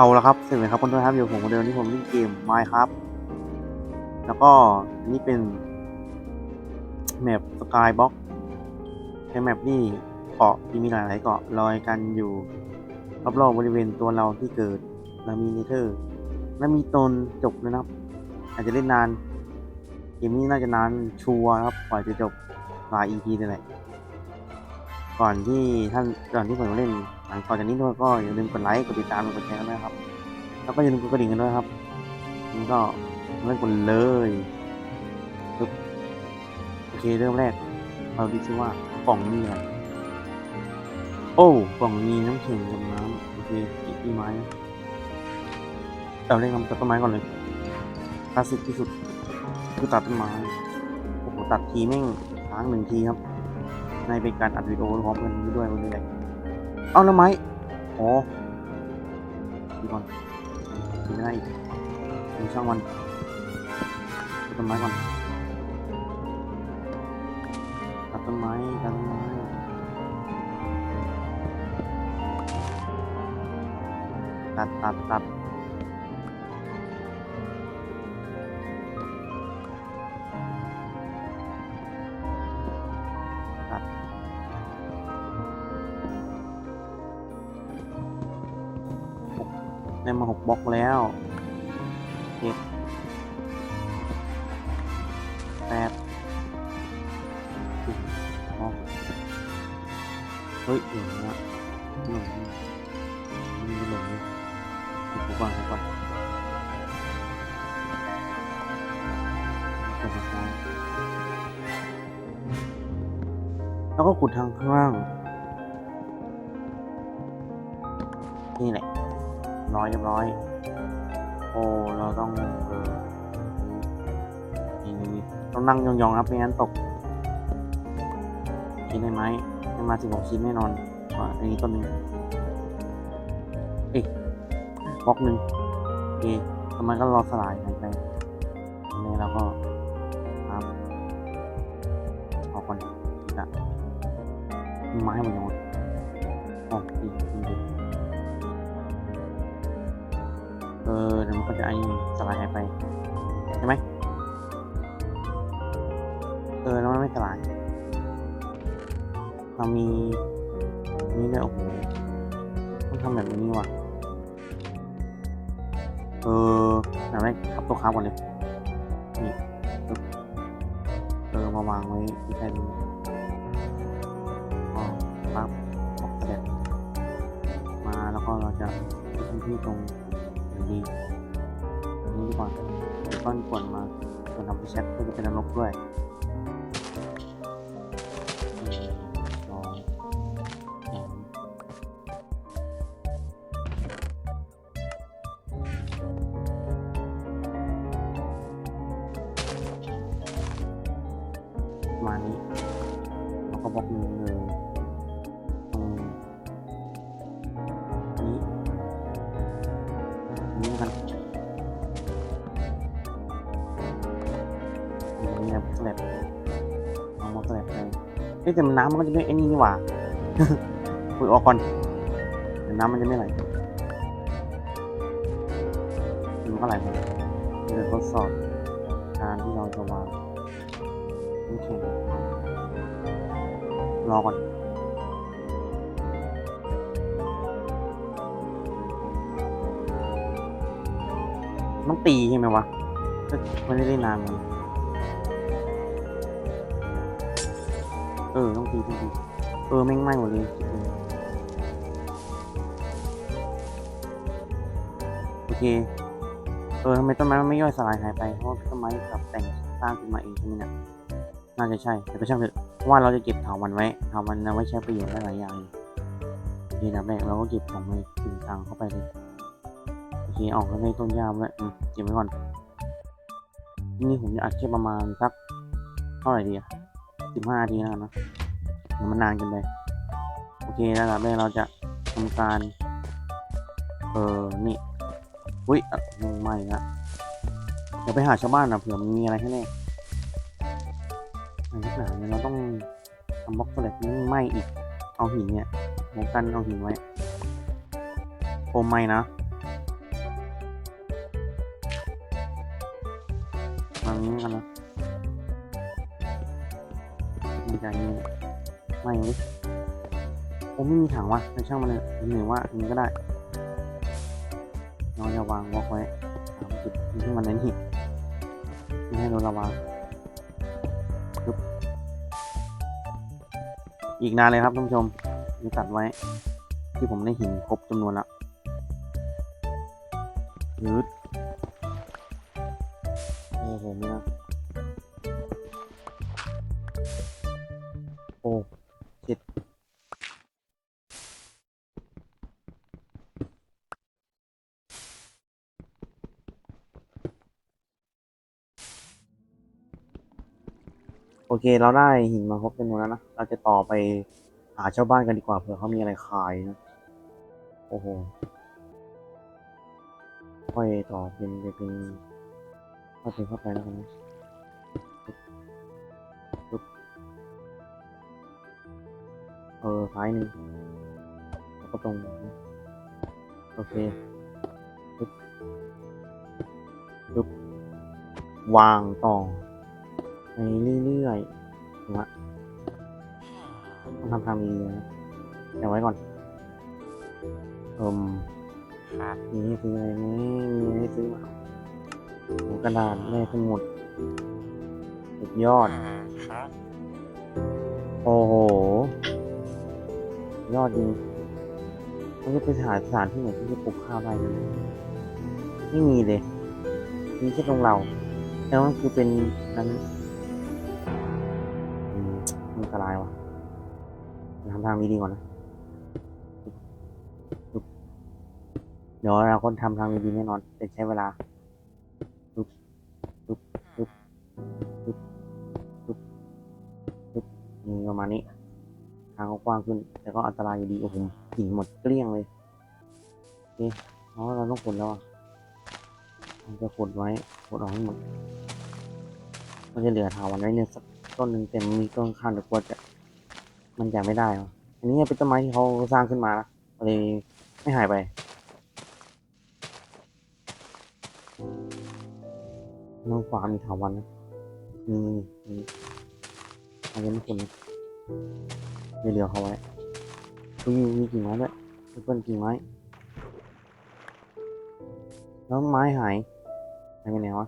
เอาละครับเสร็จเลยครับคนทุกท่านอยู่ผมคนเดิมที่ผมเล่นเกมไมครับ แล้วก็อันนี้เป็นแมปสกายบ็อกในแมปนี่เกาะที่มีหลายๆเกาะลอยกันอยู่รอบๆบริเวณตัวเราที่เกิดแล้วมีเนเธอร์และมีตนจบเลยนะครับ อาจจะเล่นนานเกมนี้น่าจะนานชัวร์ครับกว่าจะจบหลาย EP เลยแหละ ก่อนที่ท่านก่อนที่ผมจะเล่นหลังก่อนจากนี้ด้วยก็อย่าลืมกดไลค์กดติดตามกดแชร์กันด้วยนะครับ แล้วก็อย่าลืมกดกระดิ่งกันด้วยครับนี่ก็เล่นกันเลยปึ๊บโอเคเริ่มแรกเราดูซิว่ากล่องมีอะไรโอ้กล่องมีน้ำแข็งกับน้ำโอเคอีกที่ไม้เอาเล่นทำตัดต้นไม้ก่อนเลยคลาสสิกที่สุดคือตัดต้นไม้โอ้โหตัดทีแม่งค้างหนึ่งทีครับ ในเป็นการอัดวิดีโอพร้อมกันนี้ด้วยวันนี้เลยเอาแล้วไหมอ๋อดีก่อนดีไม่ได้อีกดูช่างมันต้นไม้ก่อนตัดต้นไม้ตัดต้นไม้ตัดตัดตัด ได้มาหกบล็อกแล้วเจ็ดแปดสิบบล็อกเฮ้ยหลงละหลงนี่หลงเลยถูกก่อนถูกก่อนกดสุดท้ายแล้วก็ขุดทางข้างล่างนี่แหละ ร้อยเรียบร้อย โอ้เราต้องเออนี่ต้องนั่งยองๆครับไม่งั้นตกกินได้ไหมให้มาสิบหกชิ้นแน่นอนว่าอันนี้ต้นหนึ่งเอ้ยบล็อกหนึ่งโอเคทำไมก็รอสลายหายไปนนี้เราก็ครับเอาก่อนอีกอะมีไม้หมดยัง ออเดี๋ยวมันก็จะไอ้สลายหายไปใช่ไหมเออแล้วมันไม่สลายเรามีนี่ด้วยโอ้โหต้องทำแบบนี้ว่ะเออเดี๋ยวได้ขับตัวค้าก่อนเลยนี่เออมาวางไว้ที่แผ่นอ๋อปั๊บออกเสร็จมาแล้วก็เราจะไปที่ตรง ดีอันนี้ดีกว่าก้อนกวนมาจะทำไปแชทเพื่อจะเป็นนรกด้วย เฮ้ยแต่มันน้ำมันก็จะไม่ไอ้นี่นี่หว่าคุยออกก่อนเดี๋ยวน้ำมันจะไม่ไหลมันก็ไหลเดี๋ยวทดสอบการที่เราจะวางน้ำแข็งรอก่อนต้องตีใช่ไหมวะก็ไม่ได้นานมันเออต้องตีต้องตีเออแม่งไหม้หมดเลยโอเคเออทำไมต้นไม้มันไม่ย่อยสลายหายไปเพราะต้นไม้ปรับแต่งสร้างขึ้นมาเองใช่ไหมเนี่ยน่าจะใช่แต่ก็ช่างเถอะเพราะว่าเราจะเก็บเถาวันไว้เถาวันเอาไว้ใช้ประโยชน์ได้หลายอย่างโอเคนะแรกเราก็เก็บของไว้ถึงทางเข้าไปเลยโอเคออกแล้วไม่ต้นยามแล้วเก็บไว้ก่อนนี่ผมจะอัดแค่ประมาณสักเท่าไหร่ดีอะ สิบห้าทีแล้วนะเดี๋ยวมันนานกินไปโอเคแล้วครับแรกเราจะทำการ เออนี่อุ้ยอะยังไม่นะเดี๋ยวไปหาชาวบ้านนะเผื่อมันมีอะไรให้แน่ไอ้ที่หนาเนี่ยเราต้องทำบล็อกสลักนี้ไหมอีก เอาหินเนี่ยหมกันเอาหินไว้โอมไม่นะ ไม่ผมไม่มีถังวะในช่างมันเลยหนึ่งว่านี้ก็ได้เราจะวางบล็อกไว้สามจุดที่มันในนี่ไม่ให้โดนระวางปึ๊บอีกนานเลยครับท่านผู้ชมนี่ตัดไว้ ที่ผมได้หินครบจำนวนละยืดโอ้โหไม่นะ เคเราได้หินมาครบจำนวนแล้วนะ เราจะต่อไปหาชาวบ้านกันดีกว่าเผื่อเขามีอะไรขายนะ โอ้โห ค่อยต่อเป็นไปเป็นเข้าไปเข้าไปแล้วกันนะปึ๊บเออซ้ายหนึ่งแล้วก็ตรงโอเคปึ๊บปึ๊บวางต่อ ไปเรื่อยๆถูกไหมต้องทำทางดีๆนะเดี๋ยวไว้ก่อนเอิมมีให้ซื้ออะไรไหมมีให้ซื้อมาหัวกระดาษแม่สมุดสุดยอดครับโอ้โห ยอดจริงมันจะไปหาสถานที่ไหนที่จะปลูกข้าวได้ไหมไม่มีเลย มีแค่ตรงเรา แล้วมันคือเป็นนั้น ทำทางดีๆก่อนนะเดี๋ยวเราคนทำทางดีๆแน่นอนแต่ใช้เวลาปึ๊บปึ๊บปึ๊บปึ๊บปึ๊บปึ๊บนี่ประมาณนี้ ทางก็กว้างขึ้น แต่ก็อันตรายอยู่ดีโอ้โหหินหมดเกลี้ยงเลยโอเคเพราะเราต้องขนแล้วอะจะขนไว้ขนออกให้หมดมันจะเหลือถาวรไว้เนี่ยสักต้นหนึ่งแต่มันมีต้นข้างเดี๋ยวกลัวจะ มันจะไม่ได้หรออันนี้เป็นต้นไม้ที่เขาสร้างขึ้นมานะเลยไม่หายไป น้องฟ้ามีถาวันนะนี่นี่นี่เอาไว้ไม่คุณนะเดี๋ยวเหลือเขาไว้มีมีกิ่งไม้ด้วยเพื่อนกิ่งไม้ แล้วไม้หายหายไปไหนวะ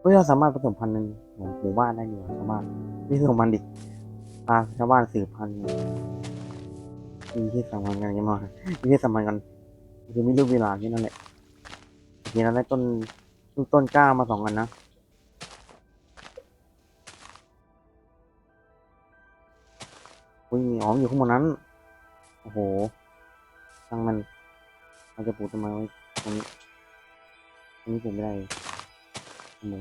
เฮ้ยเราสามารถผสมพันธุ์หนึ่งของหมู่บ้านได้อยู่ชาวบ้านนี่ผสมพันธุ์ดิ พาชาวบ้านสืบพันธุ์มีที่สำคัญกันยังไงมีที่สำคัญกันคือไม่รู้เวลาที่นั่นแหละทีนั้นได้ต้นต้นกล้ามาสองอันนะอุ้ยมีอ๋อมอยู่ข้างบนนั้น โอ้โหช่างมันเราจะปลูกต้นไมไว้ตรงนี้ตรงนี้ปลูกไม่ได้ตรงนี้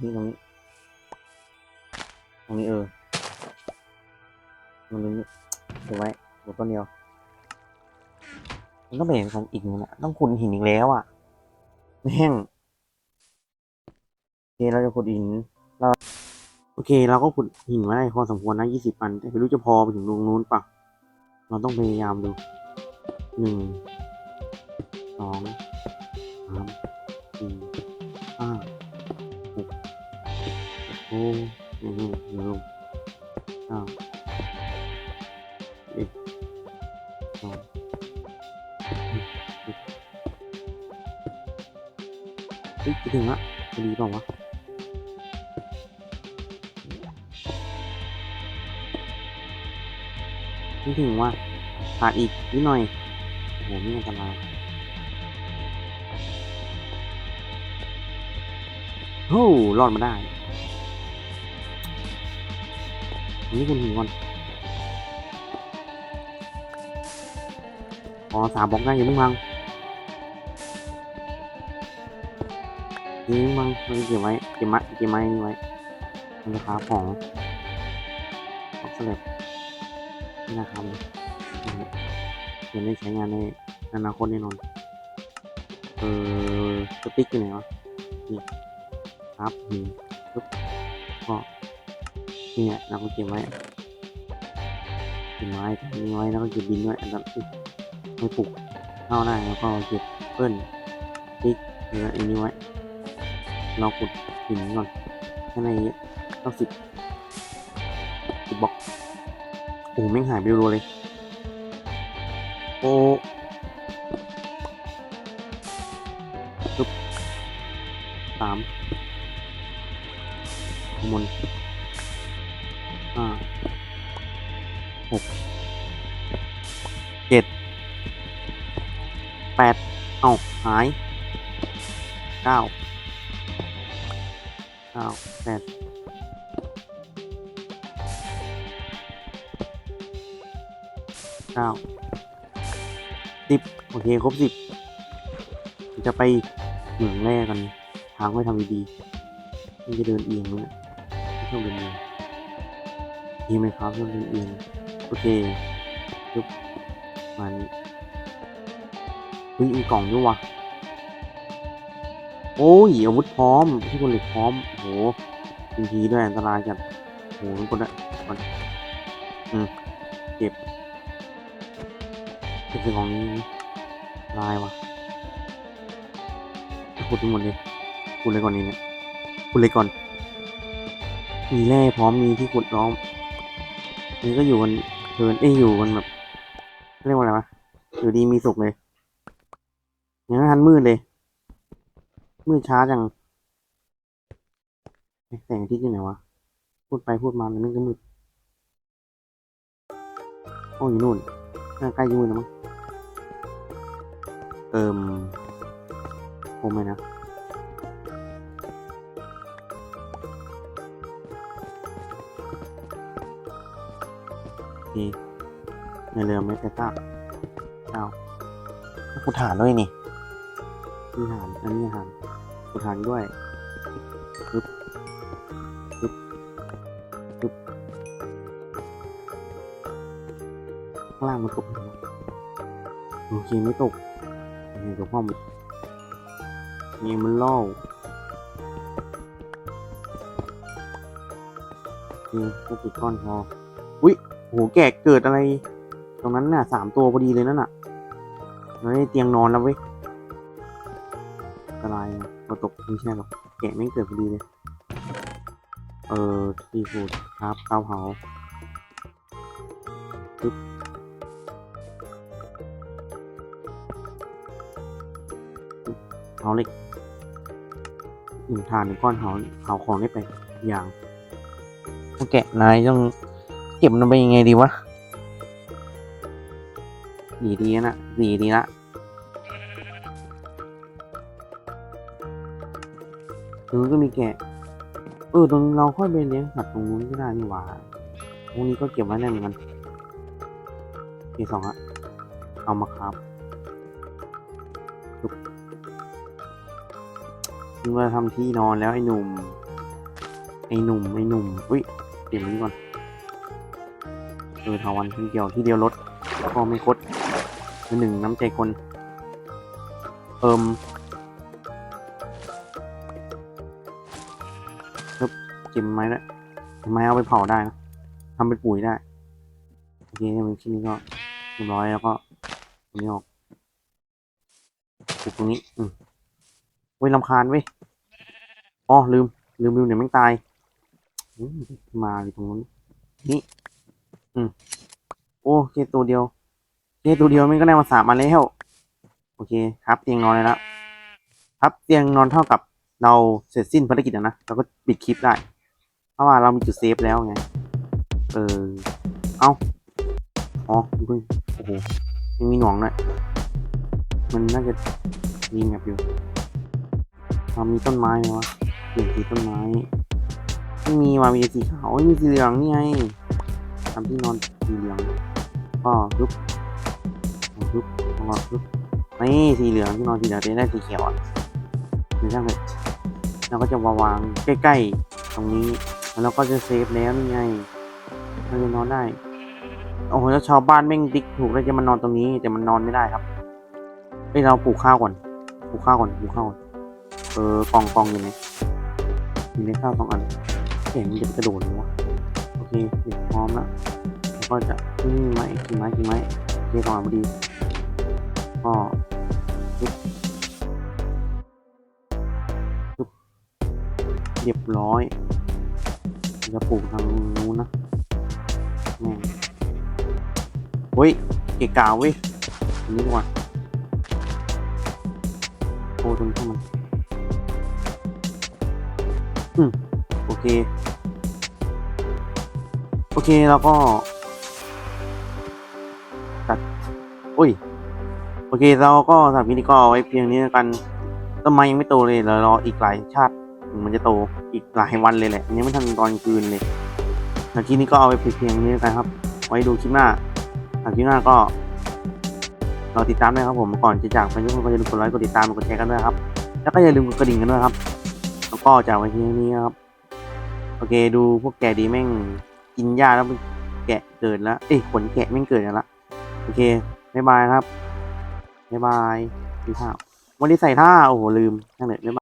นี่ตรงนี้ตรงนี้เออ ตรงนี้ปลูกไว้ปลูต้นเดียวมันต้องไปเห็นกันอีกนึงนะต้องขุดหินอีกแล้วอะแห้งโอเคเราจะขุดหินเราโอเค เราก็ขุดหินมาได้พอสมควรนะยี่สิบอัน แต่ไม่รู้จะพอไปถึงตรงนู้นปะเราต้องพยายามดูหนึ่งสองสามสี่ห้าหกโอ้หหนึ่งหนึ่งเก้า เฮ้ยถึงละจะดีเปล่าวะไม่ถึงว่าขาดอีกนิดหน่อยโอ้โหนี่อันตรายโอ้รอดมาได้นี่คุณหินก่อนอ๋อสามบล็อกได้อยังไม่พัง นี่มังมันเก็บไว้เก็บไม้เก็บไม้นี่ไว้มันราคาของของสลับนี่นะครับเดี๋ยวได้ใช้งานในอนาคตแน่นอน เออสติ๊กอยู่ไหนวะนี่ครับนี่ปุ๊บก็นี่แหละเราก็เก็บไว้เก็บไม้ทำนี้ไว้แล้วก็เก็บดินไว้อันนั้นไม่ปลูกเข้าได้แล้วก็เก็บเปิ้ลติ๊กหรืออันนี้ไว้ เราขุดหินก่อนข้างในต้องสิบสิบบล็อกโอ้โหแม่หายไปรัวเลย โอ้ปึ๊บสามข้างบนห้าหกเจ็ดแปดเอ้าหายเก้า เก้าแปดเก้าสิบโอเค ครบสิบจะไปเหมืองแรกกัน ทางไม่ทำดีๆมันจะเดินเอียงเลยไม่ชอบเดินเอียงดีไหมครับชอบเดินเอียงโอเคยุบมานี้เฮ้ยมีกล่องด้วยวะ โอ้ยอาวุธพร้อมที่คนเหล็กพร้อมโหทีทีด้วยอันตรายจัดโหทุกคนอะก่อนอืมเก็บเก็บเป็นของนี้ลายวะขุดทั้งหมดเลยขุดเลยก่อนนี้เนี่ยขุดเลยก่อน มีแร่พร้อมมีที่ขุดล้อมนี่ก็อยู่กันเพลินเอ้ยอยู่กันแบบเรียกว่าอะไรวะอยู่ดีมีสุขเลยยังไม่ทันมืดเลย มืดช้าจังแสงทิตย์อยู่ไหนวะ พูดไปพูดมาแล้วมันก็มืดโอ้ยอยู่นู่นน่าใกล้จะมืดแล้วมั้ง เอิมโอ้ไม่นะโอเคในเรือไม่แต่ตาเอาขุดฐานด้วยนี่ มีฐานอันนี้ฐานขุดฐานด้วยปึ๊บปึ๊บปึ๊บข้างล่างมันตกโอเคไม่ตกเห็นกับพ่อมันนี่มันล่อโอเคก็ติดก้อนพออุ้ยโหแกะเกิดอะไร ตรงนั้นน่ะสามตัวพอดีเลยนั่นน่ะแล้วได้เตียงนอนแล้วเว้ย ตรายนะมาตกไม่ใช่หรอกแกะไม่เกิดพอดีเลย เออซีฟูดครับข้าเผาปึ๊บเผาเหล็กหนึ่งฐานหนึ่งก้อนเผาเผาของได้ไปอย่างต้องแกะนายต้องเก็บมันไปยังไงดีวะดีดีนะดีดีละ ตรงนู้นก็มีแกะ เออตรงเราค่อยไปเลี้ยงสัตว์ตรงนู้นก็ได้นี่หว่าตรงนี้ก็เก็บไว้ได้เหมือนกันทีสองอะเอามาครับปึ๊บนึกว่าทำที่นอนแล้วไอ้หนุ่ม ไอ้หนุ่มไอ้หนุ่มอุ้ยเปลี่ยนนี้ก่อนเออทาวันที่เดียวที่เดียวลดก็ไม่คดหนึ่งน้ำใจคน เอิม ก็บไม้แล้ไม้เอาไปเผาได้นะทำเป็นปุ๋ยได้โอเคมันชิ้นนี้ก็เรียบร้อยแล้วก็ตรงนี้ออกปลูกตรงนี้ อืมเว้ยลำคาญเว้ยอ๋อลืม ลืมลืมเดี๋ยวแม่งตายมาอยู่ตรงนู้นนี่ อืมโอ้เคตัวเดียวเคตัวเดียวมันก็ได้มาสามมาแล้วโอเคครับเตียงนอนเลยละครับเตียงนอนเท่ากับเราเสร็จสิ้นภารกิจแล้วนะเราก็ปิดคลิปได้ ราะว่าเรามีจุดเซฟแล้วไง เออ เอาอ๋อเพิ่งโอ้โหยังมีหน่วงด้วยมันน่าจะมีแบบอยู่เรามีต้นไม้ไหมวะเปลี่ยนสีต้นไม้ไม่มีว่ามีแต่สีขาวอ้ยมีสีเหลืองนี่ไงทำที่นอนสีเหลืองก็ปึ๊บปึ๊บแล้วก็ปึ๊บนี่สีเหลืองที่นอนสีเหลืองจะได้สีเขียวอะหรือช่างเถอะเราก็จะวางใกล้ๆตรงนี้ แล้วก็จะเซฟแล้วนี่ไงเราจะนอนได้ โอ้โหแล้วชาวบ้านแม่งติ๊กถูกแล้วจะมานอนตรงนี้ แต่มันนอนไม่ได้ครับเฮ้ยเราปลูกข้าวก่อน ปลูกข้าวก่อน ปลูกข้าวก่อน เออกองกองอยู่ไหนมีในข้าวสองอันเห็นมันจะกระโดดเลยวะโอเคเดี๋ยวพร้อมแล้วแล้วก็จะนี่ไม้กิ่งไม้กิ่งไม้เรียกออกมาพอดีก็ปึ๊บปึ๊บเรียบร้อย จะปลูกทางนู้นนะแม่งเฮ้ยเกะกาเว้ยอันนี้ดีกว่าโอ้ตรงนี้มันอืมโอเค โอเคแล้วก็ตัดโอ้ย โอเคเราก็สำหรับวิดีโอก็เอไว้เพียงนี้แล้วกันต้นไม้ยังไม่โตเลยเดี๋ยวรออีกหลายชาติ มันจะโตอีกหลายวันเลยแหละอันนี้ไม่ทันตอนคืนเลยหรับคลิปนี้ก็เอาไว้เพียงนี้กันครับ ไว้ดูคลิปหน้าหรับคลิปหน้าก็รอติดตามด้วยครับผมก่อนจะจากไปทุกคนก็อย่าลืมกดไลค์กดติดตามกดแชร์กันด้วยครับ แล้วก็อย่าลืมกดกระดิ่งกันด้วยครับ แล้วก็จากไว้ที่นี้ครับ โอเคดูพวกแกดีแม่งกินหญ้าแล้วแกะเกิดแล้วเอ้ยขนแกะแม่งเกิดกันละโอเคบ๊ายบายครับบ๊ายบายกินข้าวันนี้ใส่ท่าโอ้โหลืมนั่นแหละบ๊ายบาย